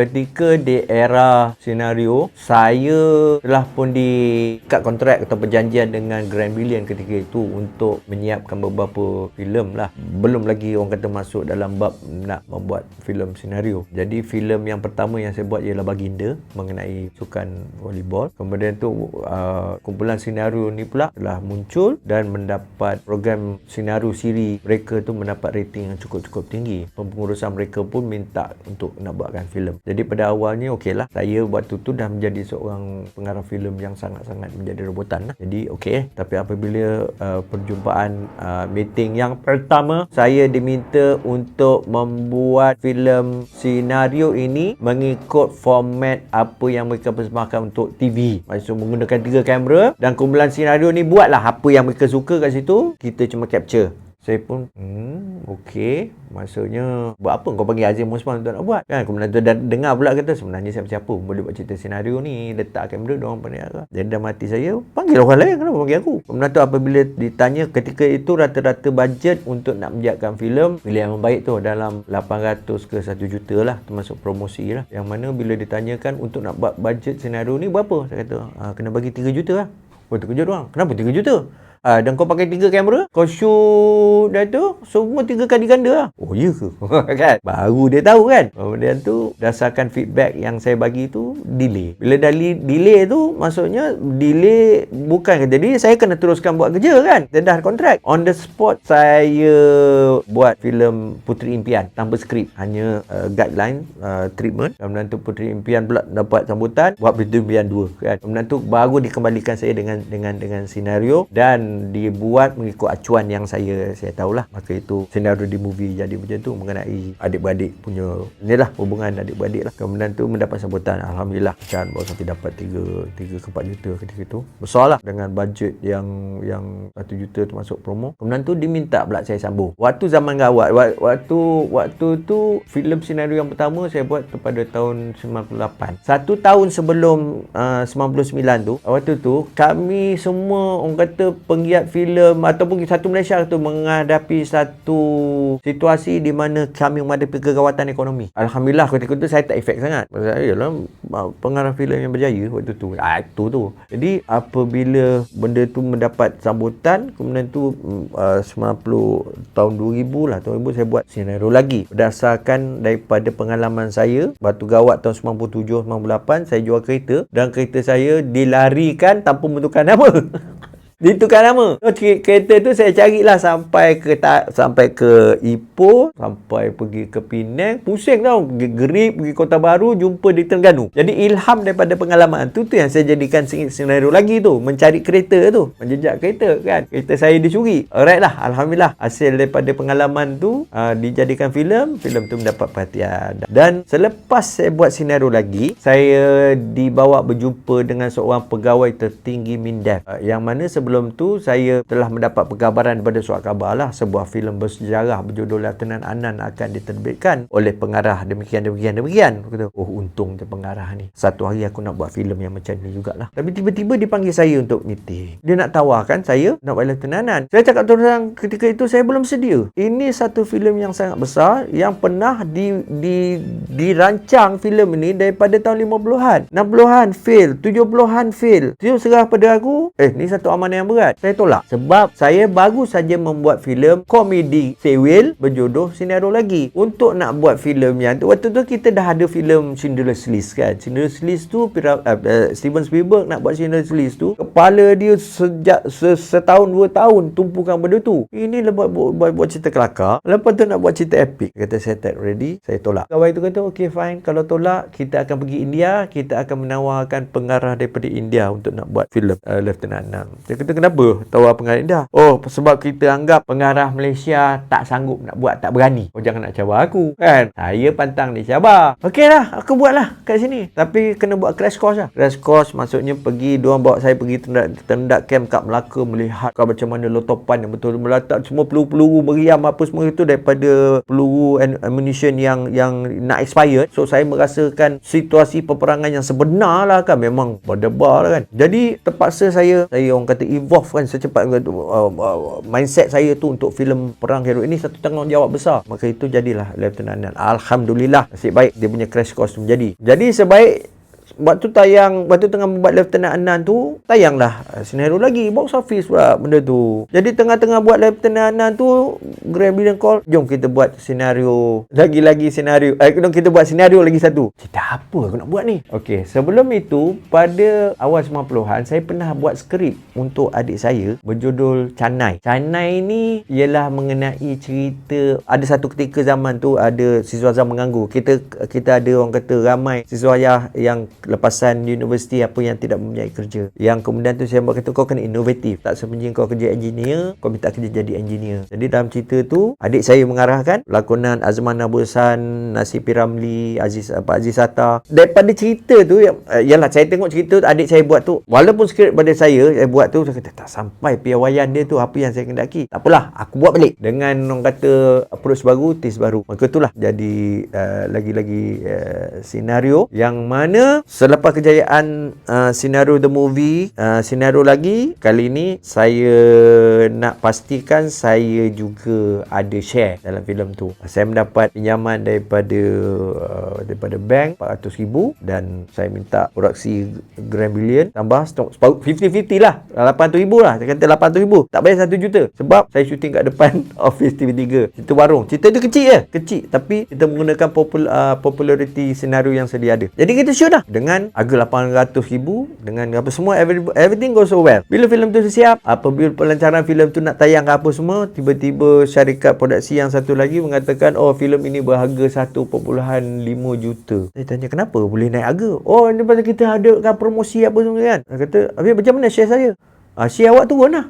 ketika di era senario saya telah pun diikat kontrak atau perjanjian dengan Grand Billion ketika itu untuk menyiapkan beberapa filem lah. Belum lagi orang kata masuk dalam bab nak membuat filem senario. Jadi filem yang pertama yang saya buat ialah Baginda mengenai sukan volleyball. Kemudian tu uh, kumpulan senario ni pula telah muncul dan mendapat program senario siri. Mereka tu mendapat rating yang cukup-cukup tinggi. Pengurusan mereka pun minta untuk nak buatkan filem jadi pada awalnya okey lah saya waktu tu dah menjadi seorang pengarah filem yang sangat-sangat menjadi rebutan lah. jadi okey. Tapi apabila uh, perjumpaan uh, meeting yang pertama saya diminta untuk membuat filem senario ini mengikut format apa yang mereka persembahkan untuk TV maksud menggunakan tiga kamera dan kumpulan senario ni buatlah apa yang mereka suka kat situ. Kita cuma capture. Saya pun hmm okey maksudnya buat apa kau panggil Azim Musman untuk nak buat? Kan kemudian tu dan dengar pula kata sebenarnya siapa-siapa boleh buat cerita senario ni letak kamera dia orang pandai agak jadi dalam hati saya panggil orang lain kenapa panggil aku? Kemudian tu apabila ditanya ketika itu rata-rata bajet untuk nak menjadikan filem pilihan yang baik tu dalam 800 ke 1 juta lah termasuk promosi lah. Yang mana bila ditanyakan untuk nak buat bajet senario ni berapa? Saya kata ah, kena bagi 3 juta lah. Oh, terkejut orang. Kenapa 3 juta? Uh, dan kau pakai tiga kamera Kau shoot dah tu Semua tiga kali ganda lah. Oh iya ke? kan? Baru dia tahu kan? Kemudian tu Dasarkan feedback yang saya bagi tu Delay. Bila dah li- delay tu Maksudnya Delay Bukan Jadi saya kena teruskan buat kerja kan? Dan dah kontrak. On the spot Saya Buat filem Puteri Impian Tanpa skrip. Hanya uh, guideline uh, Treatment. Kemudian tu Puteri Impian pula Dapat sambutan Buat Puteri Impian 2 kan? Kemudian tu Baru dikembalikan saya dengan Dengan dengan senario. Dan dibuat mengikut acuan yang saya saya tahulah. Maka itu senario di movie jadi macam tu mengenai adik-beradik punya inilah hubungan adik-beradik lah. Kemudian tu mendapat sambutan Alhamdulillah. Kan baru sampai dapat 3 3 ke 4 juta ketika itu besar lah dengan bajet yang yang 1 juta tu masuk promo. Kemudian tu diminta pula saya sambung. Waktu zaman gawat waktu waktu tu filem senario yang pertama saya buat tu pada tahun 98 satu tahun sebelum uh, 99 tu waktu tu kami semua orang kata penggiat filem ataupun satu Malaysia tu menghadapi satu situasi di mana kami menghadapi kegawatan ekonomi. Alhamdulillah ketika itu saya tak efek sangat. Saya ialah pengarah filem yang berjaya waktu tu. Ah itu tu. Jadi apabila benda tu mendapat sambutan kemudian tu uh, 90 tahun 2000 lah tahun 2000 saya buat senario lagi berdasarkan daripada pengalaman saya batu gawat tahun 97 98 saya jual kereta dan kereta saya dilarikan tanpa menentukan nama Ditukar nama. So, kereta tu saya carilah sampai ke tak sampai ke Ipoh, sampai pergi ke Penang, pusing tau. Pergi pergi Kota Baru, jumpa di Terengganu. Jadi ilham daripada pengalaman tu tu yang saya jadikan senario lagi tu, mencari kereta tu, menjejak kereta kan. Kereta saya dicuri. Alright lah, alhamdulillah hasil daripada pengalaman tu uh, dijadikan filem, filem tu mendapat perhatian. Dan selepas saya buat senario lagi, saya dibawa berjumpa dengan seorang pegawai tertinggi Mindef uh, yang mana sebelum sebelum tu saya telah mendapat perkabaran daripada surat khabar lah. Sebuah filem bersejarah berjudul Lieutenant Anan akan diterbitkan oleh pengarah. Demikian demikian demikian. Kata oh untung je pengarah ni. Satu hari aku nak buat filem yang macam ni jugalah. Tapi tiba-tiba dipanggil saya untuk meeting. Dia nak tawarkan saya nak buat Lieutenant Anan saya cakap terang ketika itu saya belum sedia. Ini satu filem yang sangat besar yang pernah di, di dirancang filem ini daripada tahun 50-an 60-an fail 70-an fail. Dia serah pada aku eh ni satu amanah yang berat. Saya tolak. Sebab saya baru saja membuat filem komedi sewil berjodoh senario lagi. Untuk nak buat filem yang tu, waktu tu kita dah ada filem Cinderella List kan. Cinderella List tu, uh, uh, Steven Spielberg nak buat Cinderella List tu, kepala dia sejak setahun dua tahun tumpukan benda tu. Ini lepas buat, buat, buat cerita kelakar. Lepas tu nak buat cerita epic. Kata saya tak ready, saya tolak. Kawan itu kata, okay fine. Kalau tolak, kita akan pergi India. Kita akan menawarkan pengarah daripada India untuk nak buat filem uh, Lieutenant Nam. Dia kata, kita kenapa tawar pengarah India? Oh, sebab kita anggap pengarah Malaysia tak sanggup nak buat, tak berani. Oh, jangan nak cabar aku. Kan? Saya pantang dia cabar. Okey lah, aku buatlah kat sini. Tapi kena buat crash course lah. Crash course maksudnya pergi, diorang bawa saya pergi tendak, tendak camp kat Melaka melihat kau macam mana lotopan yang betul meletak semua peluru-peluru meriam apa semua itu daripada peluru and ammunition yang yang nak expired. So, saya merasakan situasi peperangan yang sebenar lah kan. Memang berdebar lah kan. Jadi, terpaksa saya, saya orang kata evolve kan secepat uh, uh, mindset saya tu untuk filem perang hero ini satu tanggungjawab besar. Maka itu jadilah Lieutenant Nan Alhamdulillah nasib baik dia punya crash course tu menjadi. Jadi sebaik Waktu tayang, waktu tengah membuat Lieutenant Anan tu, tayanglah uh, senario lagi. Box office pula benda tu. Jadi tengah-tengah buat Lieutenant Anan tu, Grand Billion call, jom kita buat senario. Lagi-lagi senario. Eh, kita buat senario lagi satu. Cerita apa aku nak buat ni? Okey, sebelum itu, pada awal 90-an, saya pernah buat skrip untuk adik saya berjudul Canai. Canai ni ialah mengenai cerita, ada satu ketika zaman tu, ada siswa Azam menganggur. Kita kita ada orang kata ramai siswa yang lepasan universiti apa yang tidak mempunyai kerja. Yang kemudian tu saya kata kau kena inovatif. Tak semestinya kau kerja engineer, kau minta kerja jadi engineer. Jadi dalam cerita tu adik saya mengarahkan lakonan Azman Abusan, Nasi Piramli, Aziz apa Aziz Sata. Daripada cerita tu yang uh, yalah saya tengok cerita tu adik saya buat tu walaupun skrip pada saya saya buat tu saya kata tak sampai piawaian dia tu apa yang saya kendaki. Tak apalah aku buat balik dengan orang kata approach baru, taste baru. Maka itulah jadi uh, lagi-lagi uh, senario yang mana Selepas kejayaan uh, Sinaru the movie, uh, Sinaru lagi, kali ini saya nak pastikan saya juga ada share dalam filem tu. Saya mendapat pinjaman daripada uh, daripada bank 400,000 dan saya minta produksi Grand Billion tambah stok 50-50 lah. 800,000 lah. Saya kata 800,000. Tak bayar 1 juta. Sebab saya syuting kat depan office TV3. Cerita warung. Cerita tu kecil je. Kecil. Tapi kita menggunakan popul- uh, popularity senario yang sedia ada. Jadi kita shoot lah. Dengan dengan harga 800 ribu dengan apa semua every, everything goes so well. Bila filem tu siap apabila pelancaran filem tu nak tayang ke apa semua tiba-tiba syarikat produksi yang satu lagi mengatakan oh filem ini berharga 1.5 juta. Saya tanya kenapa? Boleh naik harga? Oh ini pasal kita ada promosi apa semua kan? Saya kata habis macam mana share saya? Ah, share awak turun lah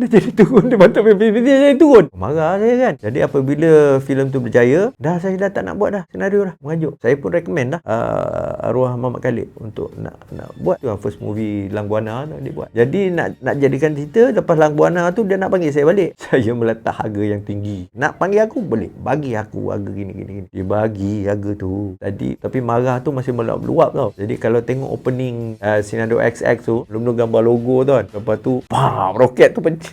dia jadi turun Dia PPP Dia jadi turun. Marah saya kan. Jadi apabila filem tu berjaya Dah saya dah tak nak buat dah Senario dah. Mengajuk. Saya pun recommend dah uh, Arwah Muhammad Khalid Untuk nak nak buat. Tu First movie Lang Buana tu Dia buat. Jadi nak nak jadikan cerita Lepas Lang Buana tu Dia nak panggil saya balik. Saya meletak harga yang tinggi. Nak panggil aku? Boleh. Bagi aku harga gini gini, gini. Dia bagi harga tu. Tadi Tapi marah tu Masih meluap-luap tau. Jadi kalau tengok opening uh, Sinado XX tu Belum-belum gambar logo tu kan. Lepas tu Pam Roket tu pencet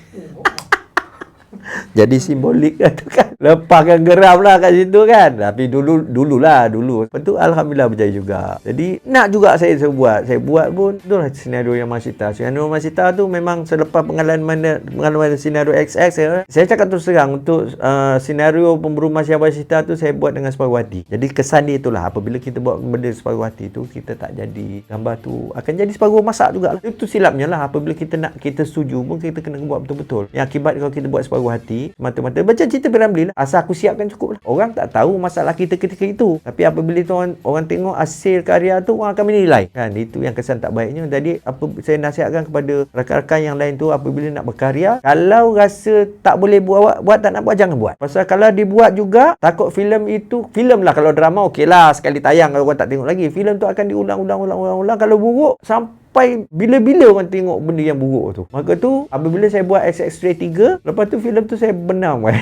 jadi simbolik kan tu kan. Lepaskan geram lah kat situ kan. Tapi dulu dululah dulu. Lepas tu Alhamdulillah berjaya juga. Jadi nak juga saya, saya buat. Saya buat pun itulah senario yang Masita. Senario Masita tu memang selepas pengalaman pengalaman senario XX saya, saya cakap terus terang untuk uh, senario pemburu Masya Masita tu saya buat dengan separuh hati. Jadi kesan dia itulah apabila kita buat benda separuh hati tu kita tak jadi gambar tu akan jadi separuh masak jugalah. Itu silapnya lah apabila kita nak kita setuju pun kita kena buat betul-betul. Yang akibat kalau kita buat separuh hati mata-mata macam cerita Piramli lah asal aku siapkan cukup lah. Orang tak tahu masalah kita ketika itu. Tapi apabila itu orang, orang tengok hasil karya tu orang akan menilai. Kan itu yang kesan tak baiknya. Jadi apa saya nasihatkan kepada rakan-rakan yang lain tu apabila nak berkarya kalau rasa tak boleh buat buat tak nak buat jangan buat. Pasal kalau dibuat juga takut filem itu filem lah kalau drama okey lah sekali tayang. Kalau orang tak tengok lagi filem tu akan diulang-ulang-ulang-ulang kalau buruk sampai sampai bila-bila orang tengok benda yang buruk tu. Maka tu apabila saya buat XX-Ray 3, lepas tu filem tu saya benam kan.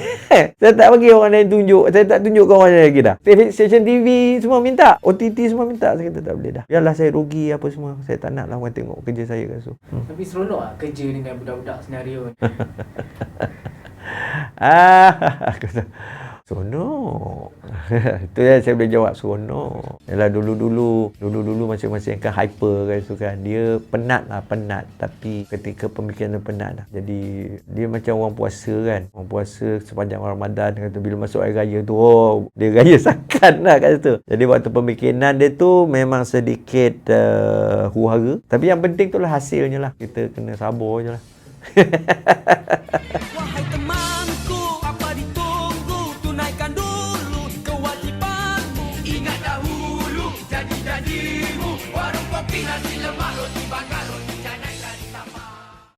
saya tak bagi orang lain tunjuk. Saya tak tunjuk kawan saya lagi dah. Station TV semua minta. OTT semua minta. Saya kata tak boleh dah. Biarlah saya rugi apa semua. Saya tak nak lah orang tengok kerja saya kat situ. Hmm. Tapi seronok lah kerja dengan budak-budak senario ni. ah, Seronok. Itu yang saya boleh jawab seronok. Yalah dulu-dulu, dulu-dulu masing-masing kan hyper kan tu kan. Dia penat lah, penat. Tapi ketika pemikiran dia penat lah. Jadi dia macam orang puasa kan. Orang puasa sepanjang Ramadan kata bila masuk air raya tu, oh dia raya sakan lah kat situ. Jadi waktu pemikiran dia tu memang sedikit uh, huhara. Tapi yang penting tu lah hasilnya lah. Kita kena sabar je lah.